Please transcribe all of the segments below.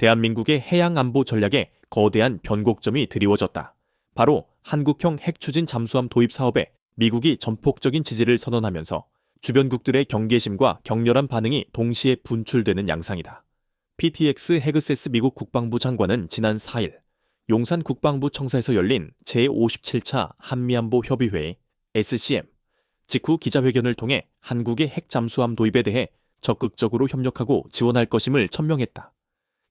대한민국의 해양 안보 전략에 거대한 변곡점이 드리워졌다. 바로 한국형 핵추진 잠수함 도입 사업에 미국이 전폭적인 지지를 선언하면서 주변국들의 경계심과 격렬한 반응이 동시에 분출되는 양상이다. PTX 헤그세스 미국 국방부 장관은 지난 4일 용산 국방부 청사에서 열린 제57차 한미안보 협의회 SCM 직후 기자회견을 통해 한국의 핵 잠수함 도입에 대해 적극적으로 협력하고 지원할 것임을 천명했다.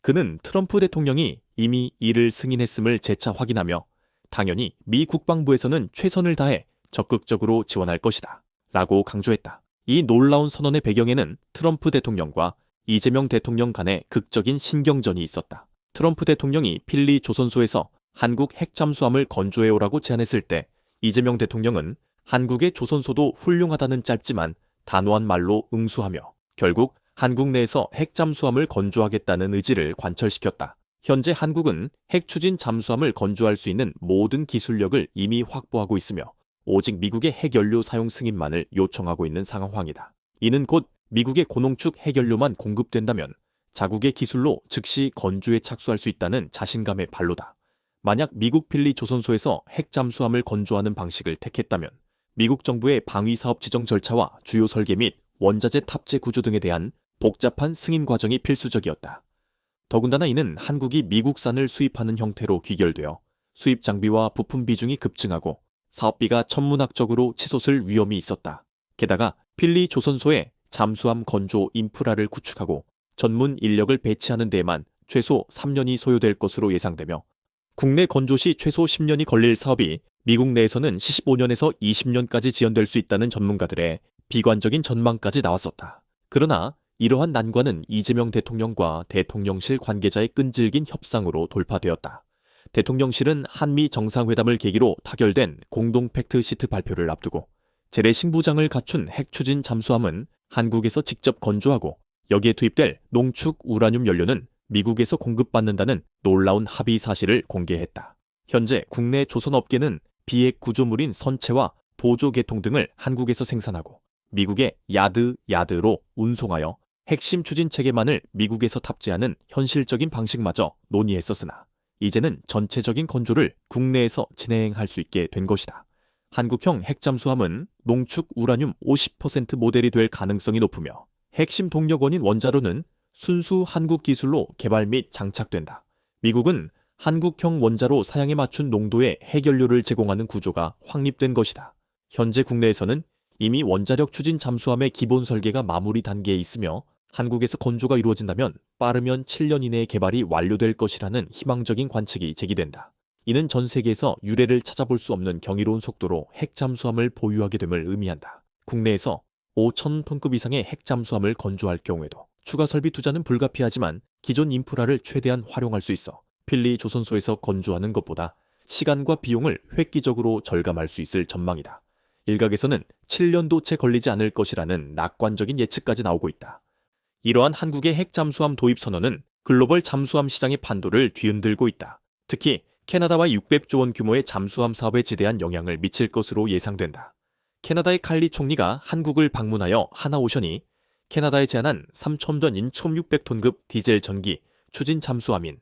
그는 트럼프 대통령이 이미 이를 승인했음을 재차 확인하며 당연히 미 국방부에서는 최선을 다해 적극적으로 지원할 것이다. 라고 강조했다. 이 놀라운 선언의 배경에는 트럼프 대통령과 이재명 대통령 간의 극적인 신경전이 있었다. 트럼프 대통령이 필리 조선소에서 한국 핵잠수함을 건조해오라고 제안했을 때 이재명 대통령은 한국의 조선소도 훌륭하다는 짧지만 단호한 말로 응수하며 결국 한국 내에서 핵 잠수함을 건조하겠다는 의지를 관철시켰다. 현재 한국은 핵 추진 잠수함을 건조할 수 있는 모든 기술력을 이미 확보하고 있으며 오직 미국의 핵연료 사용 승인만을 요청하고 있는 상황이다. 이는 곧 미국의 고농축 핵연료만 공급된다면 자국의 기술로 즉시 건조에 착수할 수 있다는 자신감의 발로다. 만약 미국 필리 조선소에서 핵 잠수함을 건조하는 방식을 택했다면 미국 정부의 방위 사업 지정 절차와 주요 설계 및 원자재 탑재 구조 등에 대한 복잡한 승인 과정이 필수적이었다. 더군다나 이는 한국이 미국산을 수입하는 형태로 귀결되어 수입 장비와 부품 비중이 급증하고 사업비가 천문학적으로 치솟을 위험이 있었다. 게다가 필리 조선소에 잠수함 건조 인프라를 구축하고 전문 인력을 배치하는 데에만 최소 3년이 소요될 것으로 예상되며 국내 건조 시 최소 10년이 걸릴 사업이 미국 내에서는 15년에서 20년까지 지연될 수 있다는 전문가들의 비관적인 전망까지 나왔었다. 그러나 이러한 난관은 이재명 대통령과 대통령실 관계자의 끈질긴 협상으로 돌파되었다. 대통령실은 한미 정상회담을 계기로 타결된 공동 팩트시트 발표를 앞두고 재래 신부장을 갖춘 핵 추진 잠수함은 한국에서 직접 건조하고 여기에 투입될 농축 우라늄 연료는 미국에서 공급받는다는 놀라운 합의 사실을 공개했다. 현재 국내 조선업계는 비핵 구조물인 선체와 보조 계통 등을 한국에서 생산하고 미국의 야드, 야드로 운송하여 핵심 추진 체계만을 미국에서 탑재하는 현실적인 방식마저 논의했었으나 이제는 전체적인 건조를 국내에서 진행할 수 있게 된 것이다. 한국형 핵잠수함은 농축 우라늄 50% 모델이 될 가능성이 높으며 핵심 동력원인 원자로는 순수 한국 기술로 개발 및 장착된다. 미국은 한국형 원자로 사양에 맞춘 농도의 핵연료를 제공하는 구조가 확립된 것이다. 현재 국내에서는 이미 원자력 추진 잠수함의 기본 설계가 마무리 단계에 있으며 한국에서 건조가 이루어진다면 빠르면 7년 이내에 개발이 완료될 것이라는 희망적인 관측이 제기된다. 이는 전 세계에서 유례를 찾아볼 수 없는 경이로운 속도로 핵잠수함을 보유하게 됨을 의미한다. 국내에서 5천 톤급 이상의 핵잠수함을 건조할 경우에도 추가 설비 투자는 불가피하지만 기존 인프라를 최대한 활용할 수 있어 필리 조선소에서 건조하는 것보다 시간과 비용을 획기적으로 절감할 수 있을 전망이다. 일각에서는 7년도 채 걸리지 않을 것이라는 낙관적인 예측까지 나오고 있다. 이러한 한국의 핵 잠수함 도입 선언은 글로벌 잠수함 시장의 판도를 뒤흔들고 있다. 특히 캐나다와 600조 원 규모의 잠수함 사업에 지대한 영향을 미칠 것으로 예상된다. 캐나다의 칼리 총리가 한국을 방문하여 하나오션이 캐나다에 제안한 3,000톤인 1,600톤급 디젤 전기 추진 잠수함인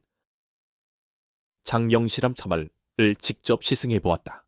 장영실함 참말을 직접 시승해 보았다.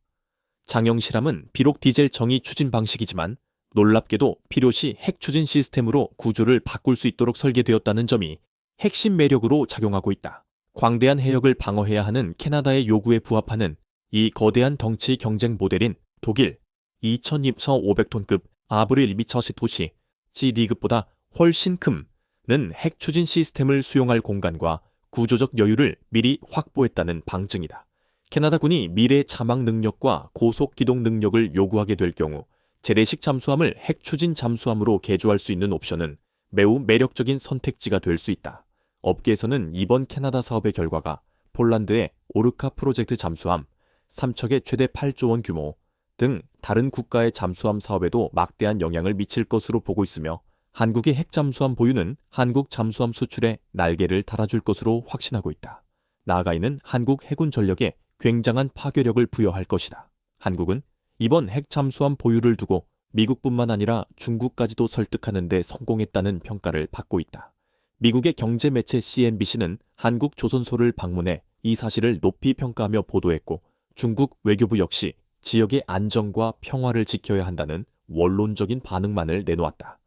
장영실함은 비록 디젤 정의 추진 방식이지만 놀랍게도 필요시 핵 추진 시스템으로 구조를 바꿀 수 있도록 설계되었다는 점이 핵심 매력으로 작용하고 있다. 광대한 해역을 방어해야 하는 캐나다의 요구에 부합하는 이 거대한 덩치 경쟁 모델인 독일 22,500톤급 아브릴 미처시 도시 CD급보다 훨씬 큼는 핵 추진 시스템을 수용할 공간과 구조적 여유를 미리 확보했다는 방증이다. 캐나다군이 미래 자막 능력과 고속 기동 능력을 요구하게 될 경우 재래식 잠수함을 핵 추진 잠수함으로 개조할 수 있는 옵션은 매우 매력적인 선택지가 될 수 있다. 업계에서는 이번 캐나다 사업의 결과가 폴란드의 오르카 프로젝트 잠수함, 삼척의 최대 8조 원 규모 등 다른 국가의 잠수함 사업에도 막대한 영향을 미칠 것으로 보고 있으며 한국의 핵잠수함 보유는 한국 잠수함 수출에 날개를 달아줄 것으로 확신하고 있다. 나아가 이는 한국 해군 전력에 굉장한 파괴력을 부여할 것이다. 한국은 이번 핵 잠수함 보유를 두고 미국뿐만 아니라 중국까지도 설득하는 데 성공했다는 평가를 받고 있다. 미국의 경제 매체 CNBC는 한국 조선소를 방문해 이 사실을 높이 평가하며 보도했고 중국 외교부 역시 지역의 안정과 평화를 지켜야 한다는 원론적인 반응만을 내놓았다.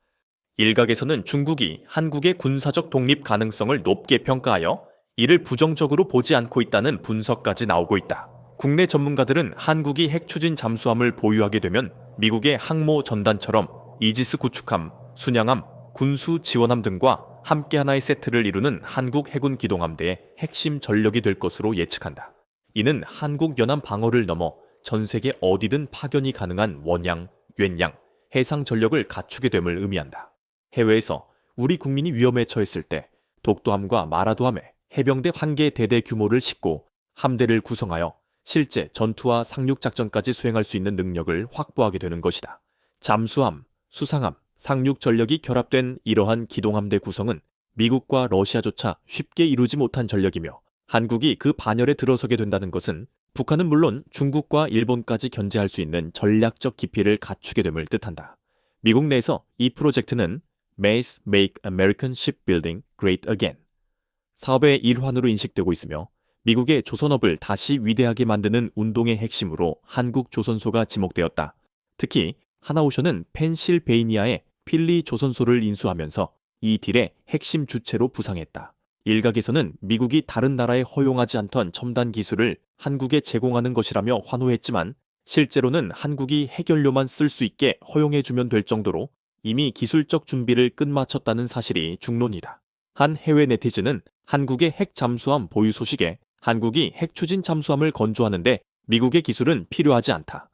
일각에서는 중국이 한국의 군사적 독립 가능성을 높게 평가하여 이를 부정적으로 보지 않고 있다는 분석까지 나오고 있다. 국내 전문가들은 한국이 핵 추진 잠수함을 보유하게 되면 미국의 항모 전단처럼 이지스 구축함, 순양함, 군수 지원함 등과 함께 하나의 세트를 이루는 한국 해군 기동함대의 핵심 전력이 될 것으로 예측한다. 이는 한국 연안 방어를 넘어 전 세계 어디든 파견이 가능한 원양, 웬양, 해상 전력을 갖추게 됨을 의미한다. 해외에서 우리 국민이 위험에 처했을 때 독도함과 마라도함에 해병대 한 개 대대 규모를 싣고 함대를 구성하여 실제 전투와 상륙 작전까지 수행할 수 있는 능력을 확보하게 되는 것이다. 잠수함, 수상함, 상륙 전력이 결합된 이러한 기동함대 구성은 미국과 러시아조차 쉽게 이루지 못한 전력이며 한국이 그 반열에 들어서게 된다는 것은 북한은 물론 중국과 일본까지 견제할 수 있는 전략적 기피를 갖추게 됨을 뜻한다. 미국 내에서 이 프로젝트는 Mace Make American Shipbuilding Great Again 사업의 일환으로 인식되고 있으며 미국의 조선업을 다시 위대하게 만드는 운동의 핵심으로 한국 조선소가 지목되었다. 특히 하나오션은 펜실베이니아의 필리 조선소를 인수하면서 이 딜의 핵심 주체로 부상했다. 일각에서는 미국이 다른 나라에 허용하지 않던 첨단 기술을 한국에 제공하는 것이라며 환호했지만 실제로는 한국이 핵연료만 쓸 수 있게 허용해주면 될 정도로 이미 기술적 준비를 끝마쳤다는 사실이 중론이다. 한 해외 네티즌은 한국의 핵 잠수함 보유 소식에 한국이 핵 추진 잠수함을 건조하는데 미국의 기술은 필요하지 않다.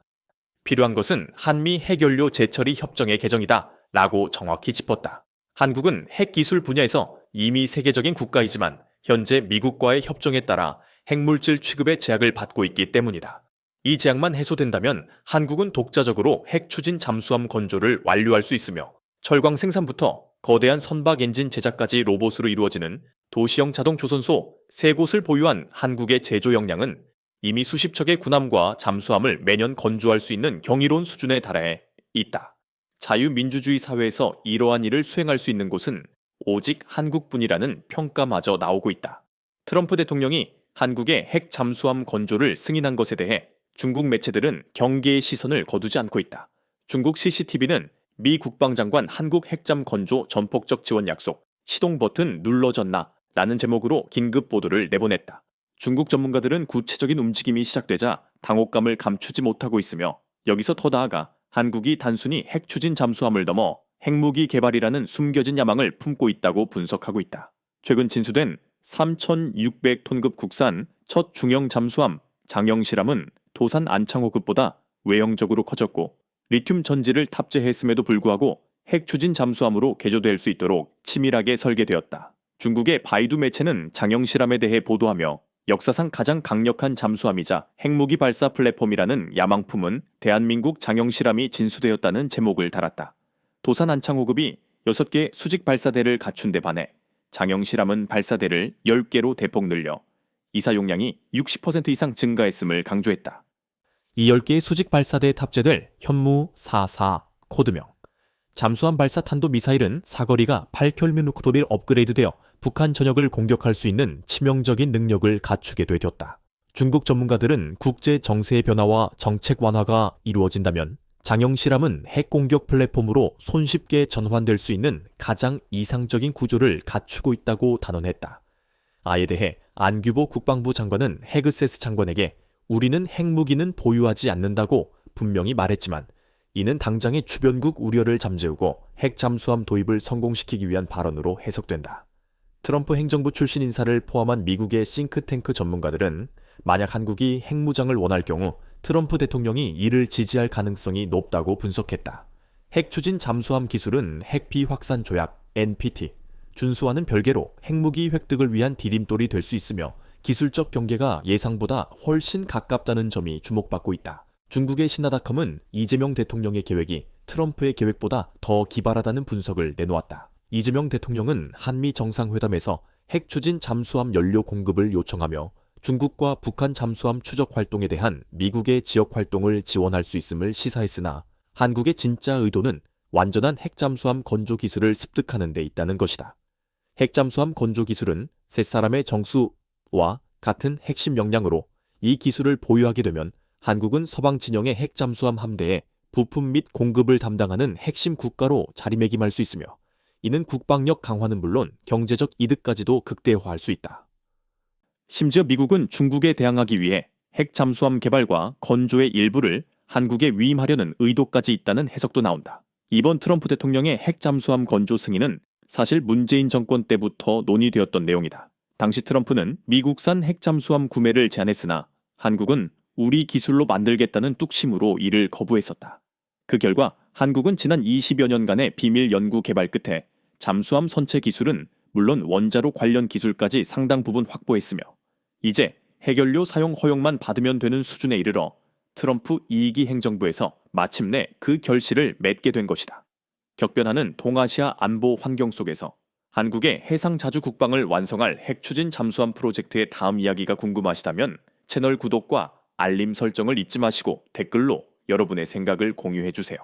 필요한 것은 한미 핵연료 재처리 협정의 개정이다. 라고 정확히 짚었다. 한국은 핵 기술 분야에서 이미 세계적인 국가이지만 현재 미국과의 협정에 따라 핵물질 취급의 제약을 받고 있기 때문이다. 이 제약만 해소된다면 한국은 독자적으로 핵 추진 잠수함 건조를 완료할 수 있으며 철광 생산부터 거대한 선박 엔진 제작까지 로봇으로 이루어지는 도시형 자동 조선소 세 곳을 보유한 한국의 제조 역량은 이미 수십 척의 군함과 잠수함을 매년 건조할 수 있는 경이로운 수준에 달해 있다. 자유민주주의 사회에서 이러한 일을 수행할 수 있는 곳은 오직 한국뿐이라는 평가마저 나오고 있다. 트럼프 대통령이 한국의 핵 잠수함 건조를 승인한 것에 대해 중국 매체들은 경계의 시선을 거두지 않고 있다. 중국 CCTV는 미 국방장관 한국 핵잠 건조 전폭적 지원 약속 시동 버튼 눌러졌나 라는 제목으로 긴급 보도를 내보냈다. 중국 전문가들은 구체적인 움직임이 시작되자 당혹감을 감추지 못하고 있으며 여기서 더 나아가 한국이 단순히 핵 추진 잠수함을 넘어 핵무기 개발이라는 숨겨진 야망을 품고 있다고 분석하고 있다. 최근 진수된 3,600톤급 국산 첫 중형 잠수함 장영실함은 도산 안창호급보다 외형적으로 커졌고 리튬 전지를 탑재했음에도 불구하고 핵 추진 잠수함으로 개조될 수 있도록 치밀하게 설계되었다. 중국의 바이두 매체는 장영실함에 대해 보도하며 역사상 가장 강력한 잠수함이자 핵무기 발사 플랫폼이라는 야망품은 대한민국 장영실함이 진수되었다는 제목을 달았다. 도산 안창호급이 6개 수직 발사대를 갖춘 데 반해 장영실함은 발사대를 10개로 대폭 늘려 이사 용량이 60% 이상 증가했음을 강조했다. 이 10개의 수직 발사대에 탑재될 현무 44 코드명 잠수함 발사 탄도 미사일은 사거리가 8킬로미터로 업그레이드되어 북한 전역을 공격할 수 있는 치명적인 능력을 갖추게 되었다. 중국 전문가들은 국제 정세의 변화와 정책 완화가 이루어진다면 장영실함은 핵 공격 플랫폼으로 손쉽게 전환될 수 있는 가장 이상적인 구조를 갖추고 있다고 단언했다. 아에 대해 안규보 국방부 장관은 헤그세스 장관에게 우리는 핵무기는 보유하지 않는다고 분명히 말했지만 이는 당장의 주변국 우려를 잠재우고 핵 잠수함 도입을 성공시키기 위한 발언으로 해석된다. 트럼프 행정부 출신 인사를 포함한 미국의 싱크탱크 전문가들은 만약 한국이 핵무장을 원할 경우 트럼프 대통령이 이를 지지할 가능성이 높다고 분석했다. 핵 추진 잠수함 기술은 핵 비 확산 조약 NPT 준수와는 별개로 핵무기 획득을 위한 디딤돌이 될 수 있으며 기술적 경계가 예상보다 훨씬 가깝다는 점이 주목받고 있다. 중국의 신나닷컴은 이재명 대통령의 계획이 트럼프의 계획보다 더 기발하다는 분석을 내놓았다. 이재명 대통령은 한미 정상회담에서 핵 추진 잠수함 연료 공급을 요청하며 중국과 북한 잠수함 추적 활동에 대한 미국의 지역 활동을 지원할 수 있음을 시사했으나 한국의 진짜 의도는 완전한 핵 잠수함 건조 기술을 습득하는 데 있다는 것이다. 핵 잠수함 건조 기술은 세 사람의 정수와 같은 핵심 역량으로 이 기술을 보유하게 되면 한국은 서방 진영의 핵 잠수함 함대에 부품 및 공급을 담당하는 핵심 국가로 자리매김할 수 있으며 이는 국방력 강화는 물론 경제적 이득까지도 극대화할 수 있다. 심지어 미국은 중국에 대항하기 위해 핵 잠수함 개발과 건조의 일부를 한국에 위임하려는 의도까지 있다는 해석도 나온다. 이번 트럼프 대통령의 핵 잠수함 건조 승인은 사실 문재인 정권 때부터 논의되었던 내용이다. 당시 트럼프는 미국산 핵 잠수함 구매를 제안했으나 한국은 우리 기술로 만들겠다는 뚝심으로 이를 거부했었다. 그 결과 한국은 지난 20여 년간의 비밀 연구 개발 끝에 잠수함 선체 기술은 물론 원자로 관련 기술까지 상당 부분 확보했으며 이제 해결료 사용 허용만 받으면 되는 수준에 이르러 트럼프 2기 행정부에서 마침내 그 결실을 맺게 된 것이다. 격변하는 동아시아 안보 환경 속에서 한국의 해상 자주 국방을 완성할 핵 추진 잠수함 프로젝트의 다음 이야기가 궁금하시다면 채널 구독과 알림 설정을 잊지 마시고 댓글로 여러분의 생각을 공유해 주세요.